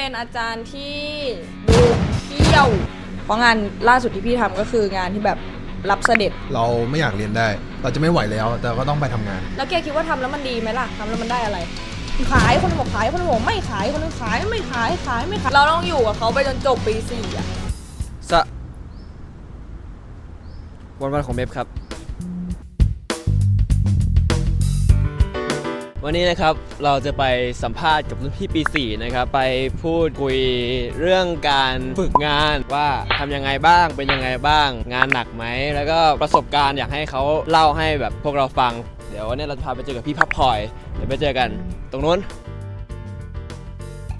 เป็นอาจารย์ที่ดูเที่ยว เพราะงานล่าสุดที่พี่ทำก็คืองานที่แบบรับเสด็จ เราไม่อยากเรียนได้ เราจะไม่ไหวแล้ว แต่ก็ต้องไปทำงาน แล้วแกคิดว่าทำแล้วมันดีไหมล่ะทำแล้วมันได้อะไร ขายคนหนึงบอกขายคนหนึงบอกไม่ขายคนหนึงขายไม่ขายขายไม่ขายเราต้องอยู่กับเขาไปจนจบปีสี่อะสะวันวันของเมฟครับ วันนี้นะครับเราจะไปสัมภาษณ์กับรุ่นพี่ปี 4 นะครับ ไปพูดคุยเรื่องการฝึกงานว่าทำยังไงบ้างเป็นยังไงบ้าง งานหนักไหม แล้วก็ประสบการณ์อยากให้เขาเล่าให้แบบพวกเราฟัง เดี๋ยววันนี้เราจะพาไปเจอกับพี่พับพลอยเดี๋ยวไปเจอกัน ตรงนู้น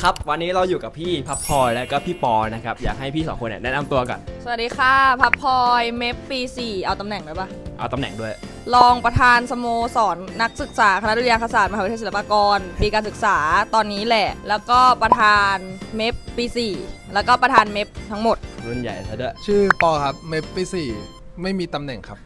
ครับวันนี้เราอยู่กับพี่พับพลอยและก็พี่ปอนะครับอยากให้พี่สองคนเนี่ยแนะนำตัวก่อนสวัสดีค่ะ พับพลอย เมฟปีสี่เอาตำแหน่งได้ปะเอาตำแหน่งด้วย รองประธานสโมสรนักศึกษาคณะดุริยางคศาสตร์มหาวิทยาลัยศิลปากร ปีการศึกษาตอนนี้แหละ แล้วก็ประธานเมฟปีสี่แล้วก็ประธานเมฟทั้งหมด รุ่นใหญ่ซะด้วยชื่อปอครับเมปปีสี่ไม่มีตำแหน่งครับ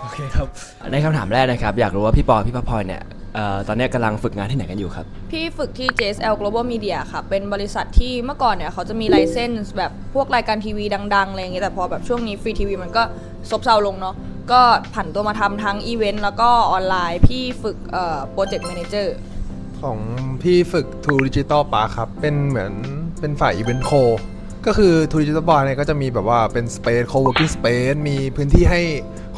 โอเคครับ ในคำถามแรกนะครับ อยากรู้ว่าพี่ปอพี่พับพลอยเนี่ย เอ่อตอนนี้กำลังฝึกงานที่ไหนกันอยู่ครับ พี่ฝึกที่ JSL Global Media ค่ะ เป็นบริษัทที่เมื่อก่อนเนี่ยเขาจะมีไลเซนส์แบบพวกรายการทีวีดังๆอะไรอย่างเงี้ยแต่พอแบบช่วงนี้ฟรีทีวีมันก็ซบเซาลงเนาะ ก็ผันตัวมาทำทั้งอีเวนต์แล้วก็ออนไลน์ พี่ฝึกเอ่อโปรเจกต์แมเนเจอร์ ของพี่ฝึก True Digital Park ครับ เป็นเหมือนเป็นฝ่าย Event Co ก็คือ True Digital Park เนี่ยก็จะมีแบบว่าเป็น Space Co-working Space มีพื้นที่ให้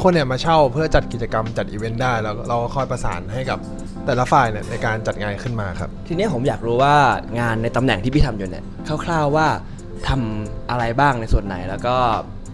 คนเนี่ยมาเช่าเพื่อจัดกิจกรรมจัดอีเวนต์ได้ แล้วเราก็คอยประสานให้กับ แต่ละฝ่ายเนี่ยในการจัดงานขึ้นมาครับ ทีนี้ผมอยากรู้ว่างานในตำแหน่งที่พี่ทำอยู่เนี่ยคร่าวๆว่าทำอะไรบ้างในส่วนไหน แล้วก็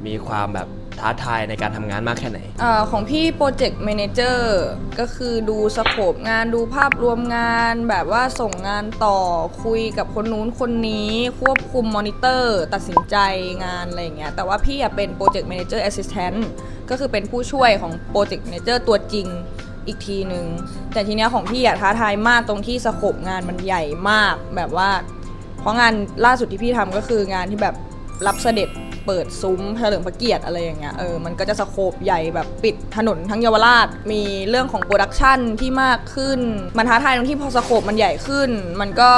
มีความแบบท้าทายในการทำงานมากแค่ไหนอาของพี่โปรเจกต์แมเนเจอร์ก็คือดูสโคปงานดูภาพรวมงานแบบว่าส่งงานต่อคุยกับคนนู้นคนนี้ ควบคุมมอนิเตอร์ ตัดสินใจงานอะไรอย่างเงี้ยแต่ว่าพี่อะเป็นโปรเจกต์แมเนเจอร์แอสซิสแตนต์ก็คือเป็นผู้ช่วยของโปรเจกต์แมเนเจอร์ตัวจริง อีกทีหนึ่งแต่ทีเนี้ยของพี่อะท้าทายมากตรงที่สโคปงานมันใหญ่มากแบบว่า เพราะงานล่าสุดที่พี่ทำก็คืองานที่แบบรับเสด็จเปิดซุ้มเฉลิมพระเกียรติอะไรอย่างเงี้ยเออมันก็จะสโคปใหญ่แบบปิดถนนทั้งเยาวราชมีเรื่องของโปรดักชันที่มากขึ้น มันท้าทายตรงที่พอสโคปมันใหญ่ขึ้น มันก็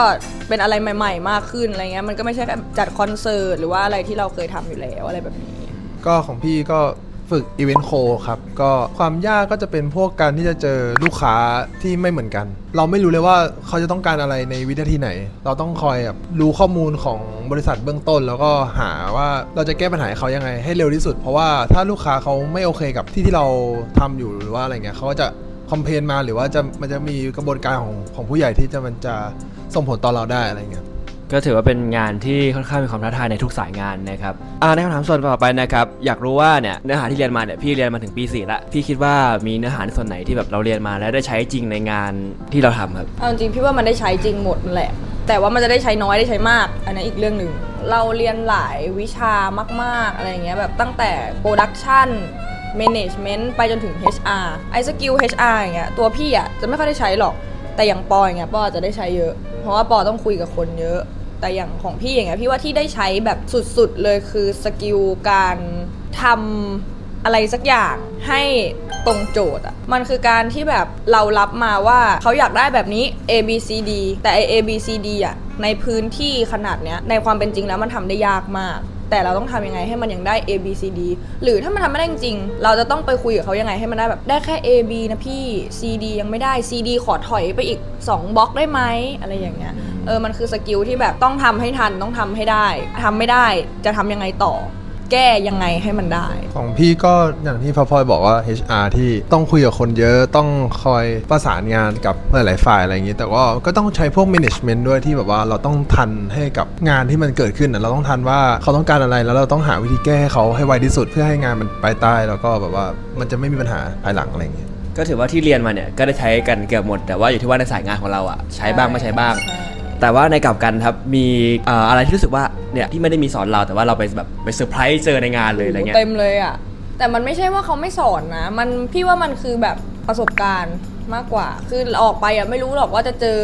เป็นอะไรใหม่ ๆ มากขึ้นอะไรเงี้ยมันก็ไม่ใช่แค่จัดคอนเสิร์ตหรือว่าอะไรที่เราเคยทำอยู่แล้วอะไรแบบนี้ ก็ของพี่ก็ ฝึกอีเวนต์โคครับ ก็ความยากก็จะเป็นพวกการที่จะเจอลูกค้าที่ไม่เหมือนกัน เราไม่รู้เลยว่าเขาจะต้องการอะไรในวินาทีไหน เราต้องคอยแบบรู้ข้อมูลของบริษัทเบื้องต้น แล้วก็หาว่าเราจะแก้ปัญหาเขายังไงให้เร็วที่สุด เพราะว่าถ้าลูกค้าเขาไม่โอเคกับที่ที่เราทำอยู่หรือว่าอะไรเงี้ยเขาก็จะคอมเพลนมาหรือว่าจะมันจะมีกระบวนการของของผู้ใหญ่ที่จะมันจะส่งผลต่อเราได้อะไรเงี้ย ก็ถือว่าเป็นงานที่ค่อนข้างมีความท้าทายในทุกสายงานนะครับอ่าในคำถามส่วนต่อไปนะครับ อยากรู้ว่าเนี่ยเนื้อหาที่เรียนมาเนี่ยพี่เรียนมาถึงปี4ละพี่คิดว่ามีเนื้อหาในส่วนไหนที่แบบเราเรียนมาแล้วได้ใช้จริงในงานที่เราทำครับเอาจริงพี่ว่ามันได้ใช้จริงหมดนั่นแหละ แต่ว่ามันจะได้ใช้น้อยได้ใช้มาก อันนั้นอีกเรื่องหนึ่งเราเรียนหลายวิชามาก ๆ อะไรอย่างเงี้ยแบบตั้งแต่โปรดักชัน management ไปจนถึง HR ไอ้สกิล HR อย่างเงี้ยตัวพี่อะจะไม่ค่อยได้ใช้หรอก แต่อย่างปออย่างเงี้ยปออาจจะได้ใช้เยอะ เพราะว่าปอต้องคุยกับคนเยอะ แต่อย่างของพี่อย่างเงี้ยพี่ว่าที่ได้ใช้แบบสุดๆเลยคือสกิลการทำอะไรสักอย่างให้ตรงโจทย์อะ มันคือการที่แบบเรารับมาว่าเขาอยากได้แบบนี้ A B C D แต่ A B C D อะในพื้นที่ขนาดเนี้ยในความเป็นจริงแล้วมันทำได้ยากมากแต่เราต้องทำยังไงให้มันยังได้ A B C D หรือถ้ามันทำไม่ได้จริง เราจะต้องไปคุยกับเขายังไงให้มันได้แบบได้แค่ A B นะพี่ C D ยังไม่ได้ C D ขอถอยไปอีก 2บล็อกได้ไหมอะไรอย่างเงี้ย เออมันคือสกิลที่แบบต้องทำให้ทันต้องทำให้ได้ทำไม่ได้จะทำยังไงต่อ แก้ยังไงให้มันได้ ของพี่ก็อย่างที่พอพลอยบอกว่า HR ที่ต้องคุยกับคนเยอะต้องคอยประสานงานกับหลายๆฝ่ายอะไรอย่างนี้ แต่ว่าก็ต้องใช้พวก management ด้วยที่แบบว่าเราต้องทันให้กับงานที่มันเกิดขึ้นน่ะเราต้องทันว่าเขาต้องการอะไรแล้วเราต้องหาวิธีแก้ให้เขาให้ไวที่สุดเพื่อให้งานมันไปได้แล้วก็แบบว่ามันจะไม่มีปัญหาภายหลังอะไรอย่างเงี้ยก็ถือว่าที่เรียนมาเนี่ยก็ได้ใช้กันเกือบหมด แต่ว่าอยู่ที่ว่าในสายงานของเราอะใช้บ้างไม่ใช้บ้างใช่ แต่ว่าในกลับกันครับมีเอ่ออะไรที่รู้สึกว่าเนี่ยที่ไม่ได้มีสอนเราแต่ว่าเราไปแบบไปเซอร์ไพรส์เจอในงานเลยอะไรเงี้ย เต็มเลยอะ แต่มันไม่ใช่ว่าเขาไม่สอนนะ มันพี่ว่ามันคือแบบประสบการณ์ มากกว่า คือออกไปอะไม่รู้หรอกว่าจะเจอ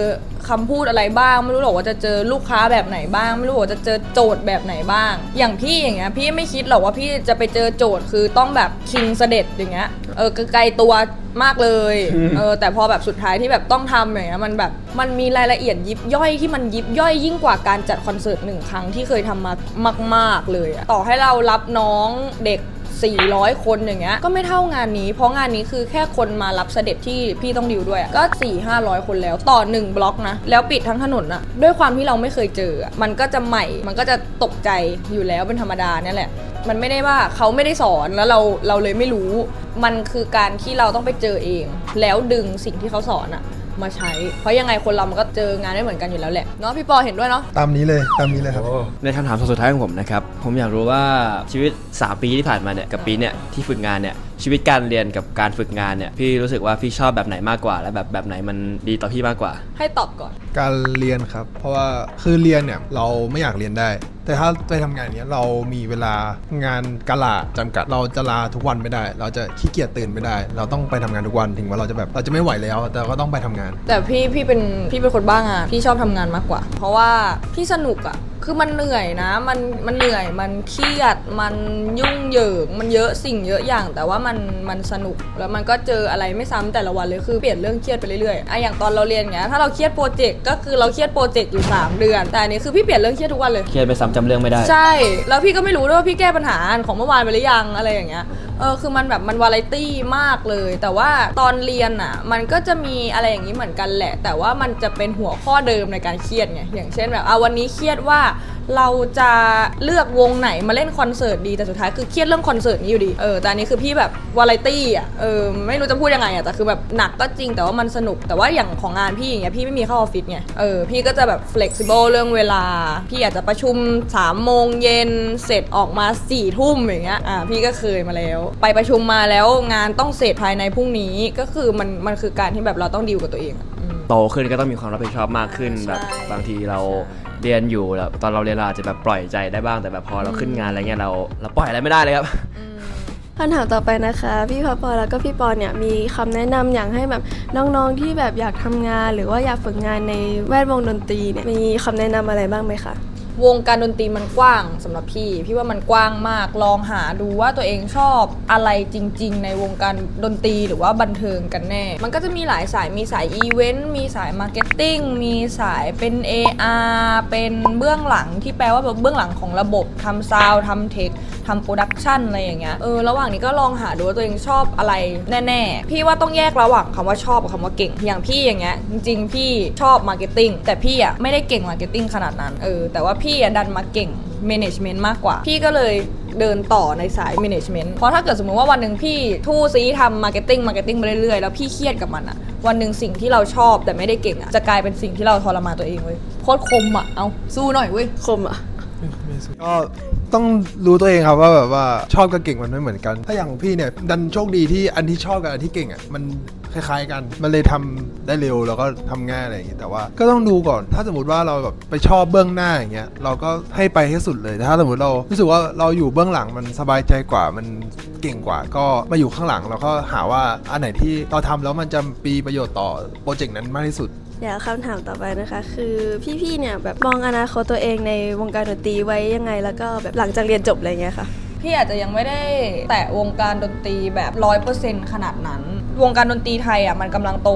คำพูดอะไรบ้าง ไม่รู้หรอกว่าจะเจอลูกค้าแบบไหนบ้าง ไม่รู้หรอกว่าจะเจอโจทย์แบบไหนบ้าง อย่างพี่อย่างเงี้ยพี่ไม่คิดหรอกว่าพี่จะไปเจอโจทย์คือต้องแบบคิงเสด็จอย่างเงี้ยเออไกลตัวมากเลยเออแต่พอแบบสุดท้ายที่แบบต้องทำอย่างเงี้ยมันแบบมันมีรายละเอียดยิบย่อยที่มันยิบย่อยยิ่งกว่าการจัดคอนเสิร์ตหนึ่งครั้งที่เคยทำมามาก ๆเลยอะต่อให้เรารับน้องเด็ก 400 คนอย่างเงี้ยก็ไม่เท่างานนี้ เพราะงานนี้คือแค่คนมารับเสด็จที่พี่ต้องดิวด้วยอะก็ 4 500 คนแล้วต่อ 1 บล็อกนะ แล้วปิดทั้งถนนอะด้วยความที่เราไม่เคยเจออะมันก็จะใหม่มันก็จะตกใจอยู่แล้วเป็นธรรมดาเนี่ยแหละมันไม่ได้ว่าเขาไม่ได้สอนแล้วเราเราเลยไม่รู้ มันคือการที่เราต้องไปเจอเอง แล้วดึงสิ่งที่เขาสอนอะมาใช้ เพราะยังไงคนเรามันก็เจองานไม่เหมือนกันอยู่แล้วแหละ เนาะพี่ปอเห็นด้วยเนาะ ตามนี้เลย ตามนี้เลยครับ ในคำถามสุดท้ายของผมนะครับ ผมอยากรู้ว่าชีวิต 3 ปีที่ผ่านมาเนี่ยกับปีเนี่ยที่ฝึกงานเนี่ยชีวิตการเรียนกับการฝึกงานเนี่ยพี่รู้สึกว่าพี่ชอบแบบไหนมากกว่า และแบบแบบไหนมันดีต่อพี่มากกว่า ให้ตอบก่อน การเรียนครับ เพราะว่าคือเรียนเนี่ยเราไม่อยากเรียนได้ แต่ถ้าไปทำงานเนี้ยเรามีเวลางานกะลาจำกัด เราจะลาทุกวันไม่ได้ เราจะขี้เกียจตื่นไม่ได้ เราต้องไปทำงานทุกวันถึงว่าเราจะแบบเราจะไม่ไหวแล้ว แต่ก็ต้องไปทำงาน แต่พี่พี่เป็นพี่เป็นคนบ้างาน พี่ชอบทำงานมากกว่า เพราะว่าพี่สนุกอะคือมันเหนื่อยนะ มันมันเหนื่อยมันเครียด มันยุ่งเหยิง มันเยอะสิ่งเยอะอย่าง แต่ว่ามันมันสนุกแล้วมันก็เจออะไรไม่ซ้ำแต่ละวันเลยคือเปลี่ยนเรื่องเครียดไปเรื่อยๆอะอย่างตอนเราเรียนเงี้ยถ้าเราเครียดโปรเจกต์ก็คือเราเครียดโปรเจกต์อยู่ 3 เดือน แต่อันนี้คือพี่เปลี่ยนเรื่องเครียดทุกวันเลย เครียดไปซ้ำจำเรื่องไม่ได้ ใช่ แล้วพี่ก็ไม่รู้ด้วยว่าพี่แก้ปัญหาของเมื่อวานไปหรือยังอะไรอย่างเงี้ย เออคือมันแบบมันวาไรตี้มากเลย แต่ว่าตอนเรียนอะ มันก็จะมีอะไรอย่างนี้เหมือนกันแหละ แต่ว่ามันจะเป็นหัวข้อเดิมในการเครียดไงอย่างเช่นแบบอะวันนี้เครียดว่า เราจะเลือกวงไหนมาเล่นคอนเสิร์ตดีแต่สุดท้ายคือเครียดเรื่องคอนเสิร์ตนี้อยู่ดีเออแต่อันนี้คือพี่แบบวาไรตี้อะเออไม่รู้จะพูดยังไงอะแต่คือแบบหนักก็จริงแต่ว่ามันสนุกแต่ว่าอย่างของงานพี่อย่างเงี้ยพี่ไม่มีเข้าออฟฟิศไงเออพี่ก็จะแบบ flexible เรื่องเวลา พี่อาจจะประชุม3ามโมงเย็นเสร็จออกมา4ี่ทุ่มอย่างเงี้ยอ่าพี่ก็เคยมาแล้ว ไปประชุมมาแล้วงานต้องเสร็จภายในพรุ่งนี้ก็คือมันมันคือการที่แบบเราต้องดีลกับตัวเอง โตขึ้นก็ต้องมีความรับผิดชอบมากขึ้นใช่แบบบางทีเราใช่เรียนอยู่แล้วตอนเราเรียนเราอาจจะแบบปล่อยใจได้บ้างแต่แบบพอเราขึ้นงานอะไรเงี้ยเราเราปล่อยอะไรไม่ได้เลยครับ คำถามต่อไปนะคะ พี่พอปอแล้วก็พี่ปอเนี่ยมีคำแนะนำอย่างให้แบบน้องๆที่แบบอยากทำงาน หรือว่าอยากฝึกงานในแวดวงดนตรีเนี่ยมีคำแนะนำอะไรบ้างไหมคะ วงการดนตรีมันกว้างสำหรับพี่ พี่ว่ามันกว้างมากลองหาดูว่าตัวเองชอบอะไรจริง ๆ ในวงการดนตรีหรือว่าบันเทิงกันแน่ มันก็จะมีหลายสายมีสายอีเวนต์มีสายมาร์เก็ตติ้งมีสายเป็น AR เป็นเบื้องหลังที่แปลว่าแบบเบื้องหลังของระบบทำซาวด์ทำเทค ทำโปรดักชันอะไรอย่างเงี้ยเออระหว่างนี้ก็ลองหาดูว่าตัวเองชอบอะไรแน่ๆ พี่ว่าต้องแยกระหว่างคำว่าชอบกับคำว่าเก่ง อย่างพี่อย่างเงี้ยจริงๆ พี่ชอบมาร์เก็ตติ้งแต่พี่อะไม่ได้เก่งมาร์เก็ตติ้งขนาดนั้นเออแต่ว่าพี่อะดันมาเก่ง management มากกว่า พี่ก็เลยเดินต่อในสาย management เพราะถ้าเกิดสมมติว่าวันหนึ่งพี่ทู่ซีทำ marketing marketing ไปเรื่อยๆ แล้วพี่เครียดกับมันอะวันหนึ่งสิ่งที่เราชอบแต่ไม่ได้เก่งอะจะกลายเป็นสิ่งที่เราทรมานตัวเองเว้ยโคตรคมอะเอาสู้หน่อยเว้ยคมอะก็ ต้องรู้ตัวเองครับว่าแบบว่าชอบกับเก่งมันไม่เหมือนกัน ถ้าอย่างพี่เนี่ยดันโชคดีที่อันที่ชอบกับอันที่เก่งอะมันคล้ายๆกันมันเลยทำได้เร็วแล้วก็ทำง่ายอะไรอย่างงี้แต่ว่าก็ต้องดูก่อน ถ้าสมมติว่าเราแบบไปชอบเบื้องหน้าอย่างเงี้ยเราก็ให้ไปให้สุดเลยแต่ถ้าสมมติเรารู้สึกว่าเราอยู่เบื้องหลังมันสบายใจกว่ามันเก่งกว่า ก็มาอยู่ข้างหลังแล้วก็หาว่าอันไหนที่เราทำแล้วมันจะมีประโยชน์ต่อโปรเจกต์นั้นมากที่สุด เดี๋ยวคำถามต่อไปนะคะ คือพี่ๆเนี่ยแบบมองอนาคตตัวเองในวงการดนตรีไว้ยังไง แล้วก็แบบหลังจากเรียนจบอะไรเงี้ยค่ะ พี่อาจจะยังไม่ได้แตะวงการดนตรีแบบร้อยเปอร์เซ็นขนาดนั้น วงการดนตรีไทยอะมันกำลังโต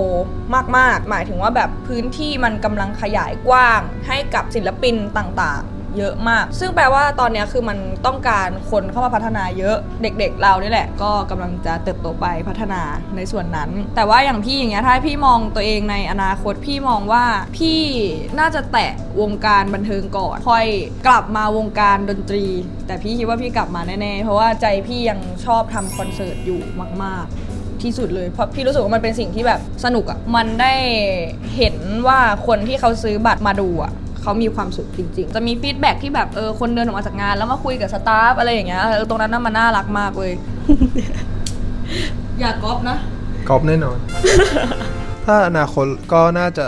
มากๆ หมายถึงว่าแบบพื้นที่มันกำลังขยายกว้างให้กับศิลปินต่างๆ เยอะมาก ซึ่งแปลว่าตอนนี้คือมันต้องการคนเข้ามาพัฒนาเยอะเด็ก ๆ เรานี่แหละ ก็กำลังจะเติบโตไปพัฒนาในส่วนนั้น แต่ว่าอย่างพี่อย่างเงี้ยถ้าพี่มองตัวเองในอนาคตพี่มองว่าพี่น่าจะแตะวงการบันเทิงก่อนค่อยกลับมาวงการดนตรี แต่พี่คิดว่าพี่กลับมาแน่ๆเพราะว่าใจพี่ยังชอบทำคอนเสิร์ตอยู่มาก ๆที่สุดเลยเพราะพี่รู้สึกว่ามันเป็นสิ่งที่แบบสนุกอะ่ะมันได้เห็นว่าคนที่เขาซื้อบัตรมาดูอะ่ะ เขามีความสุขจริง ๆ จะมีฟีดแบ็กที่แบบเออคนเดินออกมาจากงานแล้วมาคุยกับสตาฟอะไรอย่างเงี้ยเออตรงนั้นน่ะมันน่ารักมากเลย อย่าก๊อปนะ กอบแน่นอน ถ้าอนาคตก็น่าจะ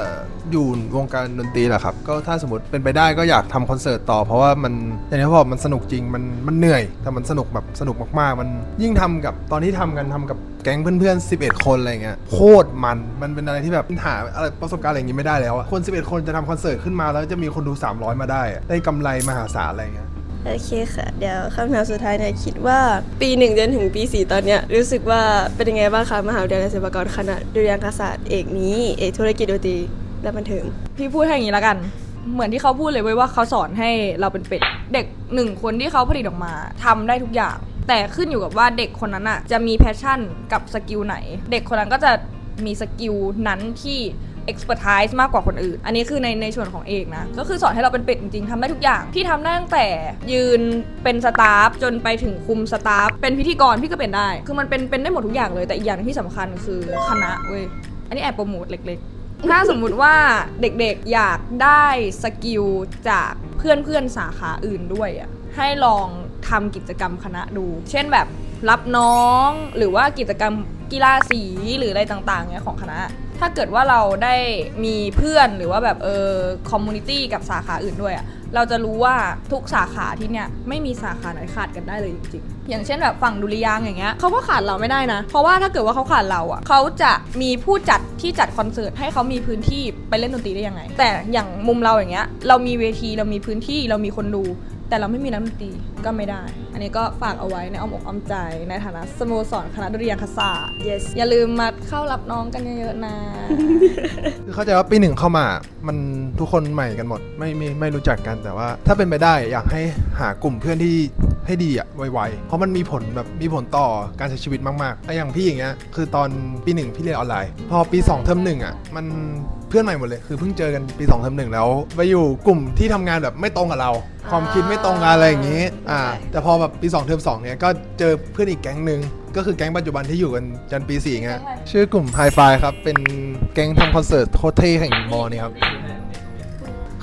อยู่วงการดนตรีแหละครับ ก็ถ้าสมมติเป็นไปได้ก็อยากทำคอนเสิร์ตต่อ เพราะว่ามันอย่างที่บอกมันสนุกจริงมันมันเหนื่อย แต่มันสนุกแบบสนุกมากๆ มันยิ่งทำกับตอนที่ทำกันทำกับแก๊งเพื่อนๆ 11 คนอะไรเงี้ยโคตรมันมันเป็นอะไรที่แบบหาอะไรประสบการณ์อะไรอย่างงี้ไม่ได้แล้วอะคน 11 คนจะทำคอนเสิร์ตขึ้นมาแล้วจะมีคนดู 300 มาได้อะได้กำไรมหาศาลอะไรเงี้ยโอเคค่ะ เดี๋ยวคำถามสุดท้ายเนี่ยคิดว่าปีหนึ่งจนถึงปีสี่ตอนเนี้ยรู้สึกว่าเป็นยังไงบ้างคะมหาวิทยาลัยศิลปากรคณะดุริยางคศาสตร์เอกนี้ เอกธุรกิจดนตรี และบันเทิง พี่พูดให้อย่างนี้แล้วกัน เหมือนที่เขาพูดเลยเว้ยว่าเขาสอนให้เราเป็นเป็ด เด็กหนึ่งคนที่เขาผลิตออกมาทำได้ทุกอย่าง แต่ขึ้นอยู่กับว่าเด็กคนนั้นอะจะมีแพชชั่นกับสกิลไหน เด็กคนนั้นก็จะมีสกิลนั้นที่ expertise มากกว่าคนอื่น อันนี้คือในในส่วนของเอกนะ ก็คือสอนให้เราเป็นเป็ดจริงๆทำได้ทุกอย่างที่ทำได้ตั้งแต่ยืนเป็นสตาฟจนไปถึงคุมสตาฟ เป็นพิธีกรพี่ก็เป็นได้ คือมันเป็นเป็นได้หมดทุกอย่างเลย แต่อีกอย่างหนึ่งที่สำคัญคือคณะเว้ย อันนี้แอบโปรโมทเล็กๆ ถ้าสมมุติว่าเด็กๆอยากได้สกิลจากเพื่อนๆสาขาอื่นด้วยอะให้ลองทำกิจกรรมคณะดู เช่นแบบรับน้องหรือว่ากิจกรรมกีฬาสีหรืออะไรต่างๆเนี่ยของคณะ ถ้าเกิดว่าเราได้มีเพื่อนหรือว่าแบบเออคอมมูนิตี้กับสาขาอื่นด้วยอะ เราจะรู้ว่าทุกสาขาที่เนี่ยไม่มีสาขาไหนขาดกันได้เลยจริงๆ อย่างเช่นแบบฝั่งดุริยางค์อย่างเงี้ยเขาก็ขาดเราไม่ได้นะ เพราะว่าถ้าเกิดว่าเขาขาดเราอะเขาจะมีผู้จัดที่จัดคอนเสิร์ตให้เขามีพื้นที่ไปเล่นดนตรีได้ยังไง แต่อย่างมุมเราอย่างเงี้ยเรามีเวทีเรามีพื้นที่เรามีคนดู แต่เราไม่มีนักดนตรีก็ไม่ได้ อันนี้ก็ฝากเอาไว้ในอ้อมอกอ้อมใจในฐานะสโมสรคณะดุริยางคศาสตร์ yes อย่าลืมมาเข้ารับน้องกันเยอะๆนะ คือเข้าใจว่าปีหนึ่งเข้ามา มันทุกคนใหม่กันหมด ไม่ไม่ไม่รู้จักกันแต่ว่า ถ้าเป็นไปได้อยากให้หากลุ่มเพื่อนที่ ให้ดีอะไวๆ เพราะมันมีผลแบบมีผลต่อการใช้ชีวิตมากๆไอ้อย่างพี่อย่างเงี้ยคือตอนปีหนึ่งพี่เรียนออนไลน์ พอปี 2 เทอมหนึ่งอะมันเพื่อนใหม่หมดเลยคือเพิ่งเจอกันปี2เทอมหนึ่งแล้วไปอยู่กลุ่มที่ทำงานแบบไม่ตรงกับเรา ความคิดไม่ตรงกันอะไรอย่างงี้อ่าแต่พอแบบปี 2 เทอม2เนี่ยก็เจอเพื่อนอีกแก๊งหนึ่งก็คือแก๊งปัจจุบันที่อยู่กันจนปี4เงี้ยแก๊งอะไรชื่อกลุ่มไฮไฟครับเป็นแก๊งทำคอนเสิร์ตโคตรเท่แห่งมอนี่ครับ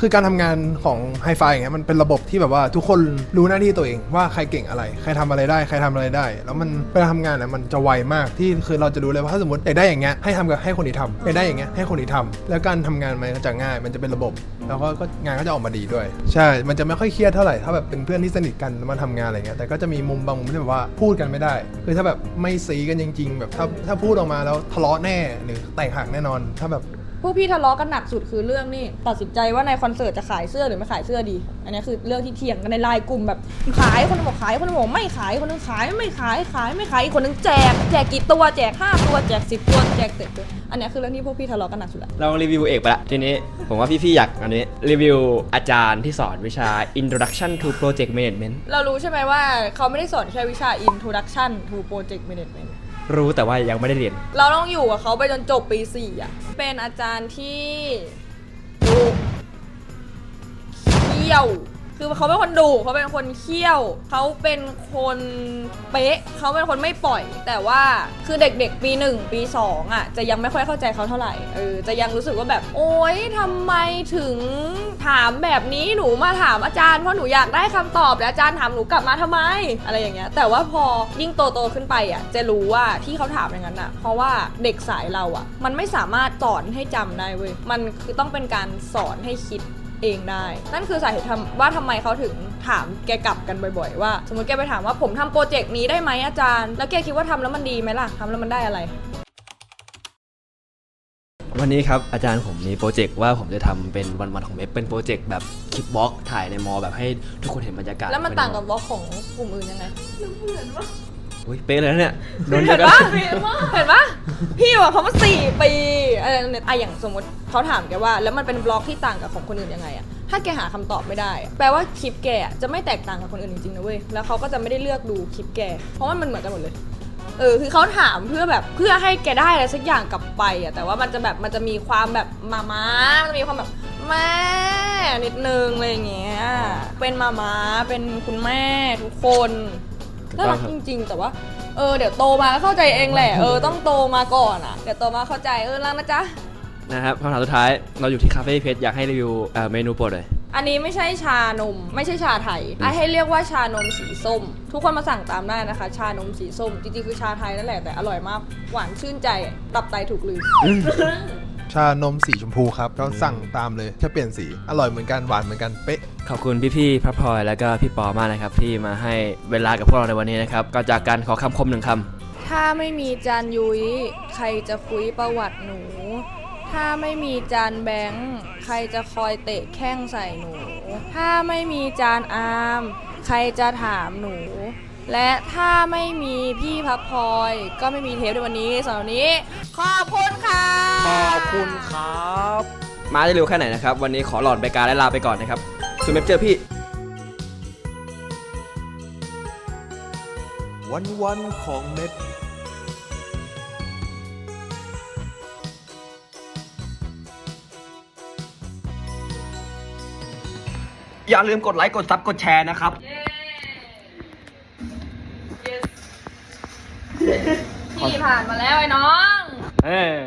คือการทำงานของไฮไฟอย่างเงี้ยมันเป็นระบบที่แบบว่าทุกคนรู้หน้าที่ตัวเองว่าใครเก่งอะไร ใครทำอะไรได้ ใครทำอะไรได้ แล้วมันเวลาทำงานเนี่ยมันจะไวมากที่คือเราจะรู้เลยว่าถ้าสมมติอยากได้อย่างเงี้ยให้ทำกับให้คนนี้ทำอยากได้อย่างเงี้ยให้คนนี้ทำแล้วการทำงานมันก็จะง่ายมันจะเป็นระบบ แล้วก็งานก็จะออกมาดีด้วย ใช่ มันจะไม่ค่อยเครียดเท่าไหร่ถ้าแบบเป็นเพื่อนที่สนิทกันมาทำงานอะไรเงี้ยแต่ก็จะมีมุมบางมุมที่แบบว่าพูดกันไม่ได้ คือถ้าแบบไม่ซีกันจริง ๆ แบบถ้าถ้าพูดออกมาแล้วทะเลาะแน่หรือแตกหักแน่นอน ถ้าแบบ พวกพี่ทะเลาะกันหนักสุดคือเรื่องนี่ตัดสินใจว่าในคอนเสิร์ตจะขายเสื้อหรือไม่ขายเสื้อดี อันนี้คือเรื่องที่เถียงกันในไลน์กลุ่มแบบ ขายคนหนึงบอกขายคนหนึงบอกไม่ขายคนหนึงขายไม่ขายขายไม่ขายอีกคนหนึงแจกแจกกี่ตัวแจกห้าตัวแจกสิบตัวแจกเจ็ดตัวอันนี้คือเรื่องที่พวกพี่ทะเลาะกันหนักสุดละเรารีวิวเอกไปละทีนี้ผมว่าพี่ๆอยากอันนี้รีวิวอาจารย์ที่สอนวิชา Introduction to Project Management เรารู้ใช่ไหมว่าเขาไม่ได้สอนแค่วิชา introduction to project management รู้แต่ว่ายังไม่ได้เรียน เราต้องอยู่กับเขาไปจนจบปีสี่อะ เป็นอาจารย์ที่ดุเขี้ยว คือเขาเป็นคนดุเขาเป็นคนเขี้ยว เขาเป็นคนเป๊ะ เขาเป็นคนไม่ปล่อย แต่ว่าคือเด็กๆ ปีหนึ่งปีสองอะจะยังไม่ค่อยเข้าใจเขาเท่าไหร่เออจะยังรู้สึกว่าแบบ โอ๊ยทำไมถึงถามแบบนี้หนูมาถามอาจารย์เพราะหนูอยากได้คำตอบแล้วอาจารย์ถามหนูกลับมาทำไม อะไรอย่างเงี้ย แต่ว่าพอยิ่งโตโตๆขึ้นไปอะจะรู้ว่าที่เขาถามอย่างนั้นอะ เพราะว่าเด็กสายเราอะ มันไม่สามารถสอนให้จำได้เว้ยมันคือต้องเป็นการสอนให้คิด เองได้ นั่นคือสาเหตุทำว่าทำไมเขาถึงถามแกกลับกันบ่อย ๆ ว่า สมมติแกไปถามว่าผมทำโปรเจกต์นี้ได้ไหมอาจารย์ แล้วแกคิดว่าทำแล้วมันดีไหมล่ะทำแล้วมันได้อะไร วันนี้ครับอาจารย์ผมมีโปรเจกต์ว่าผมจะทำเป็นวันๆของเอฟเป็นโปรเจกต์แบบคลิปบล็อกถ่ายในมอแบบให้ทุกคนเห็นบรรยากาศแล้วมันต่างกับบล็อกของกลุ่มอื่นยังไงอุ้ ยเป๊ะเลยนะเนี่ยโดนเดีเห็ยวนกัปะนเห็นปะพี่อยู่กับเขามาสี่ปีอะไรเนี่ยอะอย่างสมมติเขาถามแกว่า แล้วมันเป็นบล็อกที่ต่างกับของคนอื่นยังไงอะถ้าแกหาคำตอบไม่ได้อะแปลว่าคลิปแกอะจะไม่แตกต่างกับคนอื่นจริงๆนะเว้ยแล้วเขาก็จะไม่ได้เลือกดูคลิปแก เพราะว่ามันเหมือนกันหมดเลย เออคือเขาถามเพื่อแบบเพื่อให้แกได้อะไรสักอย่างกลับไปอะแต่ว่ามันจะแบบมันจะมีความแบบมาม้ามันจะมีความแบบแม่นิดนึงอะไรอย่างเงี้ยเป็นมาม้าเป็นคุณแม่ทุกคน น่ารักจริง ๆ แต่ว่า เออเดี๋ยวโตมาก็เข้าใจเองแหละ เออต้องโตมาก่อนอะ เดี๋ยวโตมาเข้าใจเออแล้วนะจ๊ะ นะครับคำถามสุดท้ายเราอยู่ที่คาเฟ่เพชรอยากให้รีวิวเอ่อเมนูโปรดเลย อันนี้ไม่ใช่ชานม ไม่ใช่ชาไทยไอะให้เรียกว่าชานมสีส้ม ทุกคนมาสั่งตามได้นะคะ ชานมสีส้มจริงๆคือชาไทยนั่นแหละแต่อร่อยมากหวานชื่นใจตับไตถูกลืม ชานมสีชมพูครับก็สั่งตามเลยแค่เปลี่ยนสีอร่อยเหมือนกันหวานเหมือนกันเป๊ะ ขอบคุณพี่ๆพระพลอยแล้วก็พี่ปอมากนะครับที่มาให้เวลากับพวกเราในวันนี้นะครับก็จากการขอคำคมหนึ่งคำถ้าไม่มีจานยุ้ยใครจะคุยประวัติหนู ถ้าไม่มีจานแบงค์ใครจะคอยเตะแข้งใส่หนู ถ้าไม่มีจานอามใครจะถามหนู และถ้าไม่มีพี่พับพลอย ก็ไม่มีเทปในวันนี้สำหรับวันนี้ ขอบคุณค่ะขอบคุณครับ มาได้เร็วแค่ไหนนะครับ วันนี้ขอหลอดใบการและลาไปก่อนนะครับสุดเมฟเจอพี่ วันวันๆของเม็ดอย่าลืมกดไลค์กดซับกดแชร์นะครับ ผ่านมาแล้วไอ้น้อง เออ